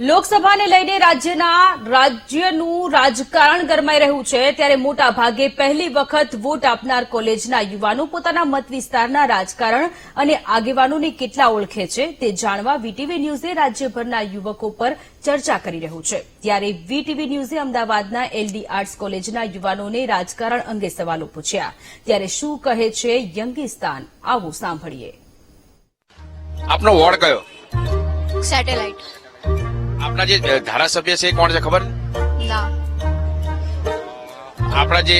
લોકસભાને લઈને રાજ્યના રાજ્યનું રાજકારણ ગરમાઈ રહ્યું છે. ત્યારે મોટા ભાગે પહેલી વખત વોટ આપનાર કોલેજના યુવાનો પોતાના મત વિસ્તારના રાજકારણ અને આગેવાનોને કેટલા ઓળખે છે તે જાણવા વીટીવી ન્યૂઝે રાજ્યભરના યુવકો પર ચર્ચા કરી રહ્યું છે. ત્યારે વીટીવી ન્યૂઝે અમદાવાદના એલડી આર્ટ્સ કોલેજના યુવાનોને રાજકારણ અંગે સવાલો પૂછ્યા. ત્યારે શું કહે છે યંગિસ્તાન? આવું સાંભળીએ. આપનો વોર્ડ કયો? સેટેલાઇટ. આપના જે ધારાસભ્ય છે કોણ છે ખબર? આપણા જે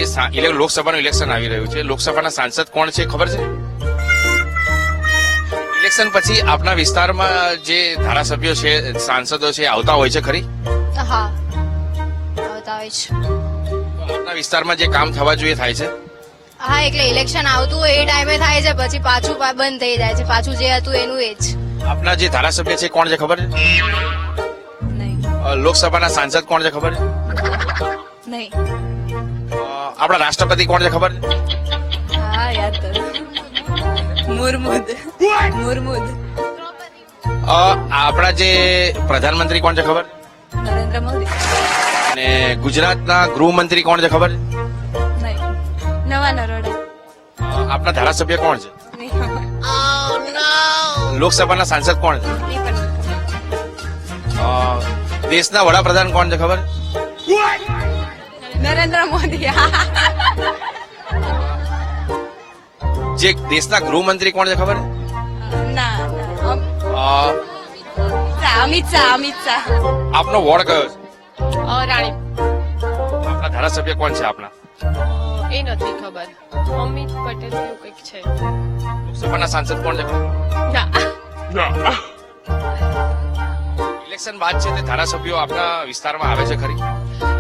લોકસભાનું ઇલેક્શન આવી રહ્યું છે. લોકસભાના સાંસદ કોણ છે ખબર છે? ઇલેક્શન પછી આપના વિસ્તારમાં જે ધારાસભ્યો છે સાંસદો છે આવતા હોય છે ખરી? આપના વિસ્તારમાં જે કામ થવા જોઈએ થાય છે? હા એટલે ઇલેક્શન આવતું હોય એ ટાઈમે થાય છે પછી પાછું બંધ થઈ જાય છે. પાછું જે હતું એનું એ જ. આપના જે ધારાસભ્ય છે કોણ છે ખબર છે? લોકસભાના સાંસદ કોણ છે ખબર છે? નહીં. આપણા રાષ્ટ્રપતિ કોણ છે ખબર છે? હા યાદ કર. મુર્મુદ. મુર્મુદ. આપણા જે પ્રધાનમંત્રી કોણ છે ખબર? નરેન્દ્ર મોદી. અને ગુજરાતના ગૃહમંત્રી કોણ છે ખબર? નહીં. નવા નરોડા. આપણા ધારાસભ્ય કોણ છે? લોકસભાના સાંસદ કોણ છે? દેશના વડાપ્રધાન કોણ છે ખબર? નરેન્દ્ર મોદી. જે દેશના ગૃહમંત્રી કોણ છે ખબર? ના અમિત શાહ અમિત શાહ આપનો વોર્ડ કયો છે? રાણી. આપણા ધારાસભ્ય કોણ છે આપણા એ નથી ખબર. અમિત પટેલ એવું કંઈક છે. લોકસભાના સાંસદ કોણ છે? ના. ઇલેક્શન બાદ છે તે ધારાસભ્યો આપના વિસ્તારમાં આવે છે ખરી?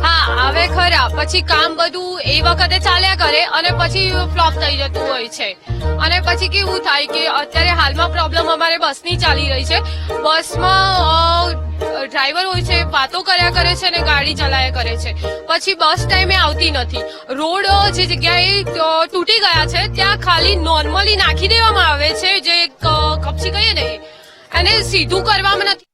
હા, આવે ખરા. પછી કામ બધું એ વખતે ચાલ્યા કરે અને પછી ફ્લોપ થઈ જતું હોય છે. અને પછી કેવું થાય કે અત્યારે હાલમાં પ્રોબ્લેમ અમારે બસની ચાલી રહી છે. બસમાં ડ્રાઈવર હોય છે, વાતો કર્યા કરે છે અને ગાડી ચલાયા કરે છે. પછી બસ ટાઈમે આવતી નથી. રોડ જે જગ્યાએ તૂટી ગયા છે, ત્યાં ખાલી નોર્મલી નાખી દેવામાં આવે છે, જે કપચી કહીએ ને, એને સીધું કરવામાં નથી.